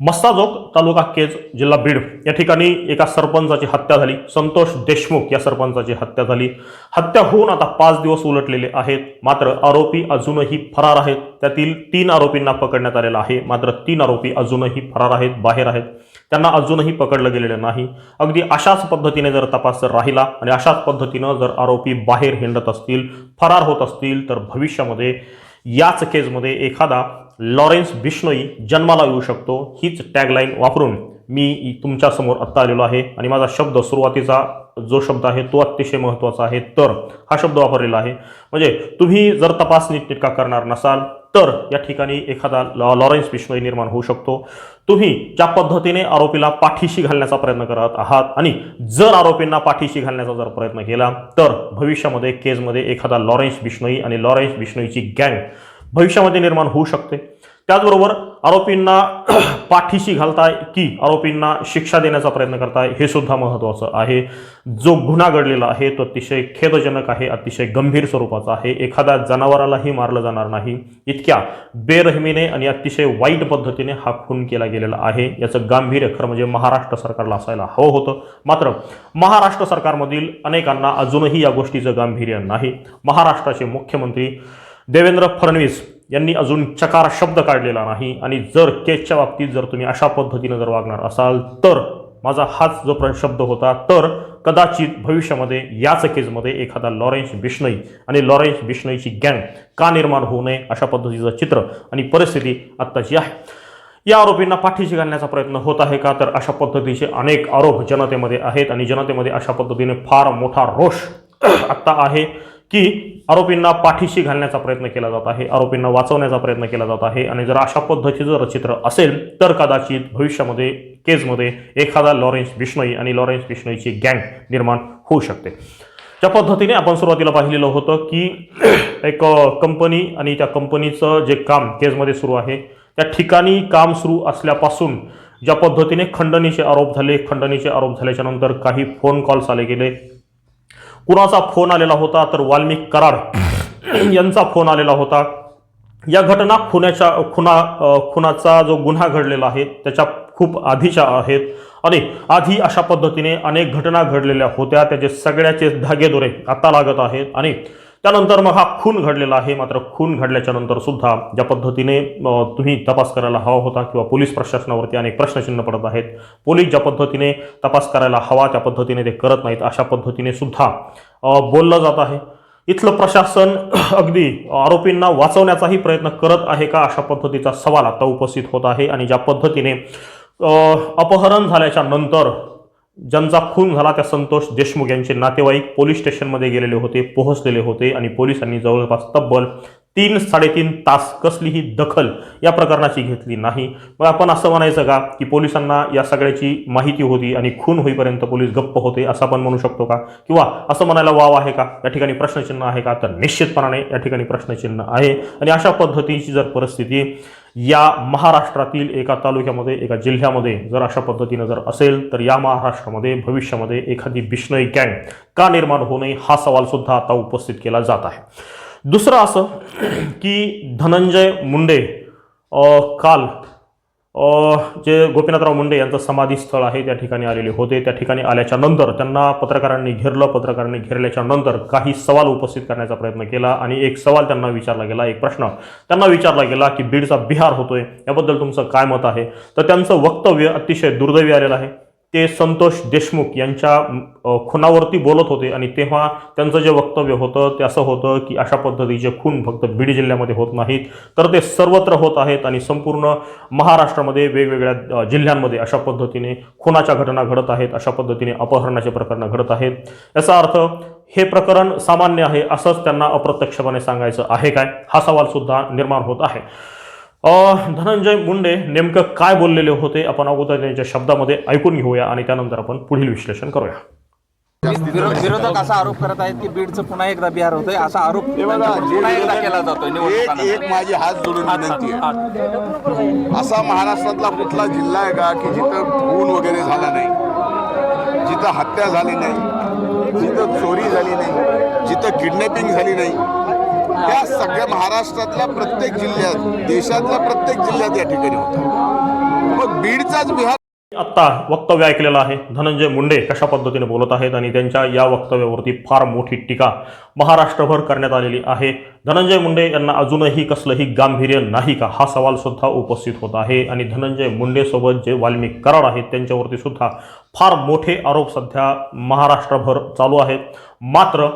मस्ताजोग तालुका केज जिल्हा बीड. या ठिकाणी एका सरपंचाची हत्या झाली. संतोष देशमुख या सरपंचाची हत्या झाली. हत्या होऊन आता पाच दिवस उलटलेले आहेत. मात्र आरोपी अजूनही फरार आहेत. त्यातील तीन आरोपींना पकडण्यात आलेलं आहे. मात्र तीन आरोपी अजूनही फरार आहेत बाहेर आहेत. त्यांना अजूनही पकडलं गेलेलं नाही. अगदी अशाच पद्धतीने जर तपास जर राहिला आणि अशाच पद्धतीनं जर आरोपी बाहेर हिंडत असतील फरार होत असतील तर भविष्यामध्ये याच केसमध्ये एखादा लॉरेन्स बिश्नोई जन्माला येऊ शकतो हीच टॅगलाईन वापरून मी तुमच्यासमोर आत्ता आलेलो आहे. आणि माझा शब्द सुरुवातीचा जो शब्द आहे तो अतिशय महत्त्वाचा आहे. तर हा शब्द वापरलेला आहे. म्हणजे तुम्ही जर तपास नीटनेटका करणार नसाल तर या ठिकाणी एखादा लॉ लॉरेन्स बिश्नोई निर्माण होऊ शकतो. तुम्ही ज्या पद्धतीने आरोपीला पाठीशी घालण्याचा प्रयत्न करत आहात आणि जर आरोपींना पाठीशी घालण्याचा जर प्रयत्न केला तर भविष्यामध्ये केसमध्ये एखादा लॉरेन्स बिश्नोई आणि लॉरेन्स बिश्नोईची गँग भविष्यामध्ये निर्माण होऊ शकते. त्याचबरोबर आरोपींना पाठीशी घालताय की आरोपींना शिक्षा देण्याचा प्रयत्न करताय हे सुद्धा महत्त्वाचं आहे. जो गुन्हा घडलेला आहे तो अतिशय खेदजनक आहे अतिशय गंभीर स्वरूपाचा आहे. एखाद्या जनावरालाही मारलं जाणार नाही. इतक्या बेरहमीने आणि अतिशय वाईट पद्धतीने हा खून केला गेलेला आहे. याचं गांभीर्य खरं म्हणजे महाराष्ट्र सरकारला असायला हवं होतं. मात्र महाराष्ट्र सरकारमधील अनेकांना अजूनही या गोष्टीचं गांभीर्य नाही. महाराष्ट्राचे मुख्यमंत्री देवेंद्र फडणवीस यांनी अजून चकार शब्द काढलेला नाही. आणि जर केसच्या बाबतीत जर तुम्ही अशा पद्धतीनं जर वागणार असाल तर माझा हाच जो प्र शब्द होता तर कदाचित भविष्यामध्ये याच केसमध्ये एखादा लॉरेन्स बिश्नई आणि लॉरेन्स बिश्नईची गँग का निर्माण होऊ नये अशा पद्धतीचं चित्र आणि परिस्थिती आत्ताची आहे. या आरोपींना पाठीशी घालण्याचा प्रयत्न होत आहे का? तर अशा पद्धतीचे अनेक आरोप जनतेमध्ये आहेत आणि जनतेमध्ये अशा पद्धतीने फार मोठा रोष आत्ता आहे की आरोपींना पाठीशी घालण्याचा प्रयत्न केला जात आहे. आरोपींना वाचवण्याचा प्रयत्न केला जात आहे. आणि जर अशा पद्धतीचं जर चित्र असेल तर कदाचित भविष्यामध्ये केसमध्ये एखादा लॉरेन्स बिश्नोई आणि लॉरेन्स बिश्नोईची गँग निर्माण होऊ शकते. ज्या पद्धतीने आपण सुरुवातीला पाहिलेलं होतं की एक कंपनी आणि त्या कंपनीचं जे काम केसमध्ये सुरू आहे त्या ठिकाणी काम सुरू असल्यापासून ज्या पद्धतीने खंडणीचे आरोप झाले खंडणीचे आरोप झाल्याच्यानंतर काही फोन कॉल्स आले गेले कुणाचा फोन आलेला होता तर वाल्मिक कराड यांचा फोन आलेला होता. या घटना खुनाच्या खुना खुनाचा जो गुन्हा घडलेला आहे त्याच्या खूप आधीच्या आहेत. आणि आधी अशा पद्धतीने अनेक घटना घडलेल्या होत्या. त्याचे सगळ्याचे धागेदोरे आता लागत आहेत. आणि त्यानंतर मग हा खून घडलेला आहे. मात्र खून घडल्याच्या नंतर सुद्धा ज्या पद्धतीने तुम्ही तपास करायला हवा होता किंवा पोलीस प्रशासनावरती अनेक प्रश्नचिन्ह पडत आहेत पोलीस ज्या पद्धतीने तपास करायला हवा त्या पद्धतीने ते करत नाहीत अशा पद्धतीने सुद्धा बोललं जात आहे. इथलं प्रशासन अगदी आरोपींना वाचवण्याचाही प्रयत्न करत आहे का अशा पद्धतीचा सवाल आता उपस्थित होत आहे. आणि ज्या पद्धतीने अपहरण झाल्याच्यानंतर ज्यांचा खून झाला त्या संतोष देशमुख यांचे नातेवाईक. पोलीस स्टेशनमध्ये गेलेले होते पोहोचलेले होते आणि पोलिसांनी जवळपास तब्बल तीन साडेतीन तास कसलीही दखल या प्रकरणाची घेतली नाही. मग आपण असं म्हणायचं का की पोलिसांना या सगळ्याची माहिती होती आणि खून होईपर्यंत पोलीस गप्प होते असं आपण म्हणू शकतो का? किंवा असं म्हणायला वाव आहे का? या ठिकाणी प्रश्नचिन्ह आहे का? तर निश्चितपणाने या ठिकाणी प्रश्नचिन्ह आहे. आणि अशा पद्धतीची जर परिस्थिती या महाराष्ट्रातील एका तालुक्यामध्ये एका जिल्ह्यामध्ये जर अशा पद्धतीनं जर असेल तर या महाराष्ट्रामध्ये भविष्यामध्ये एखादी बिश्नोई गँग का निर्माण होऊ नये हा सवाल सुद्धा आता उपस्थित केला जात आहे. दुसरं असं की धनंजय मुंडे काल जे गोपीनाथराव मुंडे यांचं समाधी स्थळ आहे त्या ठिकाणी आलेले होते. त्या ठिकाणी आल्याच्यानंतर त्यांना पत्रकारांनी घेरलं. पत्रकारांनी घेरल्याच्या नंतर काही सवाल उपस्थित करण्याचा प्रयत्न केला आणि एक सवाल त्यांना विचारला गेला. एक प्रश्न त्यांना विचारला गेला की बीडचा बिहार होतोय. याबद्दल तुमचं काय मत आहे? तर त्यांचं वक्तव्य अतिशय दुर्दैवी आलेलं आहे. ते संतोष देशमुख यांच्या खुनावरती बोलत होते आणि तेव्हा त्यांचं जे वक्तव्य होतं ते असं होतं की अशा पद्धतीचे खून फक्त बीड जिल्ह्यामध्ये होत नाहीत. तर ते सर्वत्र होत आहेत आणि संपूर्ण महाराष्ट्रामध्ये वेगवेगळ्या जिल्ह्यांमध्ये अशा पद्धतीने खुनाच्या घटना घडत आहेत अशा पद्धतीने अपहरणाचे प्रकरणं घडत आहेत. याचा अर्थ हे प्रकरण सामान्य आहे असंच त्यांना अप्रत्यक्षपणे सांगायचं आहे काय? हा सवाल सुद्धा निर्माण होत आहे. धनंजय मुंडे नेमकं काय बोललेले होते? आपण अगोदर त्यांच्या शब्दामध्ये ऐकून घेऊया आणि त्यानंतर आपण पुढील विश्लेषण करूया. विरो- विरोधक असा आरोप करत आहेत की बीडचं पुन्हा एकदा बिहार होतोय. असा आरोप पुन्हा एकदा केला जातोय एक माझी हात जोडून विनंती आहे. असा महाराष्ट्रातला कुठला जिल्हा आहे का की जिथं खून वगैरे झाला नाही? जिथं हत्या झाली नाही? जिथं चोरी झाली नाही? जिथं किडनॅपिंग झाली नाही? त्या सगळ्या महाराष्ट्रातल्या प्रत्येक जिल्ह्यात देशातल्या प्रत्येक जिल्ह्यात या ठिकाणी होता. मग बीडचाच बिहार आत्ता वक्तव्य ऐकलेलं आहे. धनंजय मुंडे कशा पद्धतीने बोलत आहेत आणि त्यांच्या या वक्तव्यावरती फार मोठी टीका महाराष्ट्रभर करण्यात आलेली आहे. धनंजय मुंडे यांना अजूनही कसलंही गांभीर्य नाही का? हा सवाल सुद्धा उपस्थित होत आहे आणि धनंजय मुंडेसोबत जे वाल्मिक कराड आहेत त्यांच्यावरती सुद्धा फार मोठे आरोप सध्या महाराष्ट्रभर चालू आहेत. मात्र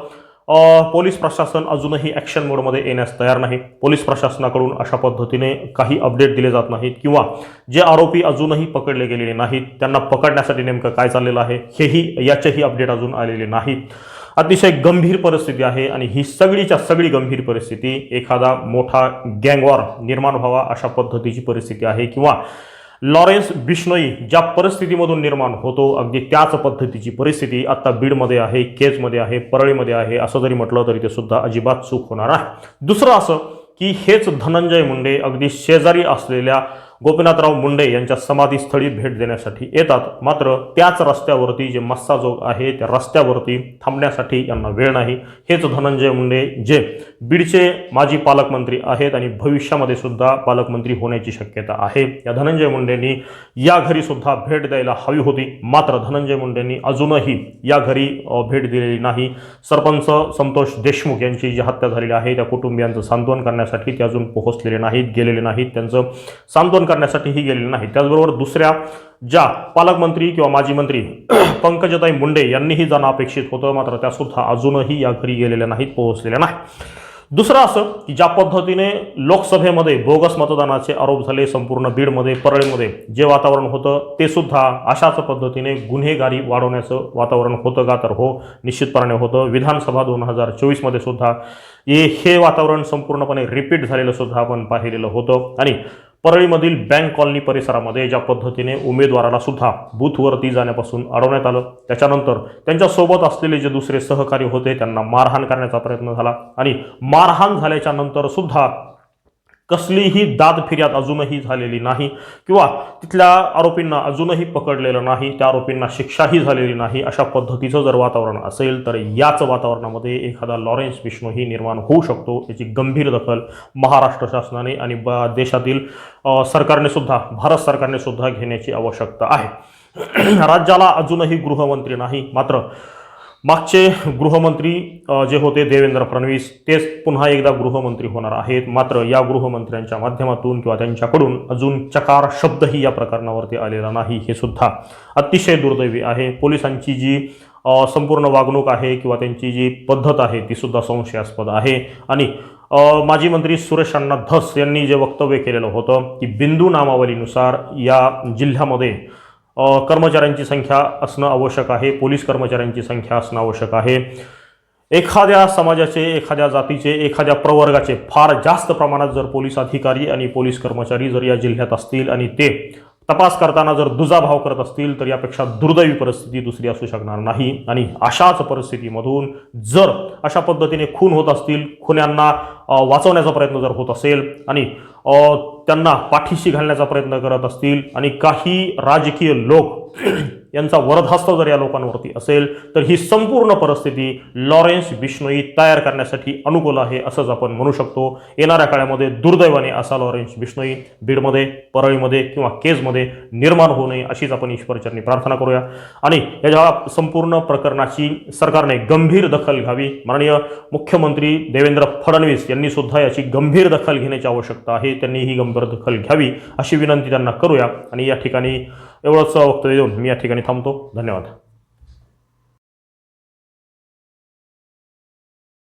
पोलीस प्रशासन अजूनही ॲक्शन मोडमध्ये येण्यास तयार नाही. पोलीस प्रशासनाकडून अशा पद्धतीने काही अपडेट दिले जात नाहीत किंवा जे आरोपी अजूनही पकडले गेलेले नाहीत त्यांना पकडण्यासाठी नेमकं काय चाललेलं आहे हेही याचेही अपडेट अजून आलेले नाहीत. अतिशय गंभीर परिस्थिती आहे आणि ही सगळीच्या सगळी गंभीर परिस्थिती एखादा मोठा गँगवॉर निर्माण व्हावा अशा पद्धतीची परिस्थिती आहे किंवा लॉरेन्स बिश्नोई ज्या परिस्थितीमधून निर्माण होतो अगदी त्याच पद्धतीची परिस्थिती आत्ता बीडमध्ये आहे केजमध्ये आहे परळीमध्ये आहे असं जरी म्हटलं तरी ते सुद्धा अजिबात चूक होणार आहे. दुसरं असं की हेच धनंजय मुंडे अगदी शेजारी असलेल्या गोपीनाथराव मुंडे यांच्या समाधीस्थळी भेट देण्यासाठी येतात. मात्र त्याच रस्त्यावरती जे मस्साजोग आहे त्या रस्त्यावरती थांबण्यासाठी यांना वेळ नाही. हेच धनंजय मुंडे जे बीडचे माजी पालकमंत्री आहेत आणि भविष्यामध्ये सुद्धा पालकमंत्री होण्याची शक्यता आहे. या धनंजय मुंडेंनी या घरी सुद्धा भेट द्यायला हवी होती. मात्र धनंजय मुंडेंनी अजूनही या घरी भेट दिलेली नाही. सरपंच संतोष देशमुख यांची जी हत्या झालेली आहे त्या कुटुंबियांचं सांत्वन करण्यासाठी ते अजून पोहोचलेले नाहीत गेलेले नाहीत. त्यांचं सांत्वन करण्यासाठीही गेलेली नाही. त्याचबरोबर दुसऱ्या ज्या पालकमंत्री किंवा माजी मंत्री पंकजताई मुंडे यांनीही जाणं अपेक्षित होतं मात्र त्या सुद्धा अजूनही या घरी गेलेल्या नाहीत पोहोचलेल्या नाही. दुसरं असं की ज्या पद्धतीने लोकसभेमध्ये बोगस मतदानाचे आरोप झाले संपूर्ण बीडमध्ये परळीमध्ये जे वातावरण होतं ते सुद्धा अशाच पद्धतीने गुन्हेगारी वाढवण्याचं वातावरण होतं का तर हो निश्चितपणाने होतं. विधानसभा दोन हजार चोवीसमध्ये सुद्धा हे वातावरण संपूर्णपणे रिपीट झालेलं सुद्धा आपण पाहिलेलं होतं. आणि परळीमधील बँक कॉलनी परिसरामध्ये ज्या पद्धतीने उमेदवाराला सुद्धा बूथवरती जाण्यापासून अडवण्यात आलं त्याच्यानंतर त्यांच्यासोबत असलेले जे दुसरे सहकारी होते त्यांना मारहाण करण्याचा प्रयत्न झाला आणि मारहाण झाल्याच्यानंतर सुद्धा कसलीही दाद फिर्याद अजूनही झालेली नाही किंवा तिथल्या आरोपींना अजूनही पकडलेलं नाही त्या आरोपींना शिक्षाही झालेली नाही अशा पद्धतीचं जर वातावरण असेल तर याच वातावरणामध्ये एखादा लॉरेन्स विष्णूही निर्माण होऊ शकतो याची गंभीर दखल महाराष्ट्र शासनाने आणि ब देशातील सरकारने सुद्धा भारत सरकारने सुद्धा घेण्याची आवश्यकता आहे. राज्याला अजूनही गृहमंत्री नाही मात्र मागचे गृहमंत्री जे होते देवेंद्र फडणवीस तेच पुन्हा एकदा गृहमंत्री होणार आहेत. मात्र या गृहमंत्र्यांच्या माध्यमातून किंवा त्यांच्याकडून अजून चकार शब्दही या प्रकरणावरती आलेला नाही हे सुद्धा अतिशय दुर्दैवी आहे. पोलिसांची जी संपूर्ण वागणूक आहे किंवा त्यांची जी पद्धत आहे ती सुद्धा संशयास्पद आहे. आणि माजी मंत्री सुरेश अण्णा धस यांनी जे वक्तव्य केलेलं होतं की बिंदू नामावलीनुसार या जिल्ह्यामध्ये कर्मचाऱ्यांची संख्या असणं आवश्यक आहे पोलीस कर्मचाऱ्यांची संख्या असणं आवश्यक आहे. एखाद्या समाजाचे एखाद्या जातीचे एखाद्या प्रवर्गाचे फार जास्त प्रमाणात जर पोलीस अधिकारी आणि पोलीस कर्मचारी जर या जिल्ह्यात असतील आणि ते तपास करताना जर दुजाभाव करत असतील तर यापेक्षा दुर्दैवी परिस्थिती दुसरी असू शकणार नाही. आणि अशाच परिस्थितीमधून जर अशा पद्धतीने खून होत असतील खुन्यांना वाचवण्याचा प्रयत्न जर होत असेल आणि त्यांना पाठीशी घालण्याचा प्रयत्न करत असतील आणि काही राजकीय लोक यांचा वरदहस्त जर या लोकांवरती असेल तर ही संपूर्ण परिस्थिती लॉरेन्स बिश्नोई तयार करण्यासाठी अनुकूल आहे असंच आपण म्हणू शकतो. येणाऱ्या काळामध्ये दुर्दैवाने असा लॉरेन्स बिश्नोई बीडमध्ये परळीमध्ये किंवा केजमध्ये निर्माण होऊ नये अशीच आपण ईश्वरचरणी प्रार्थना करूया. आणि याच्या संपूर्ण प्रकरणाची सरकारने गंभीर दखल घ्यावी माननीय मुख्यमंत्री देवेंद्र फडणवीस यांनी सुद्धा याची गंभीर दखल घेण्याची आवश्यकता आहे त्यांनी ही गंभीर दखल घ्यावी अशी विनंती त्यांना करूया. आणि या ठिकाणी एवढंच वक्तव्य देऊन मी या ठिकाणी थांबतो. धन्यवाद.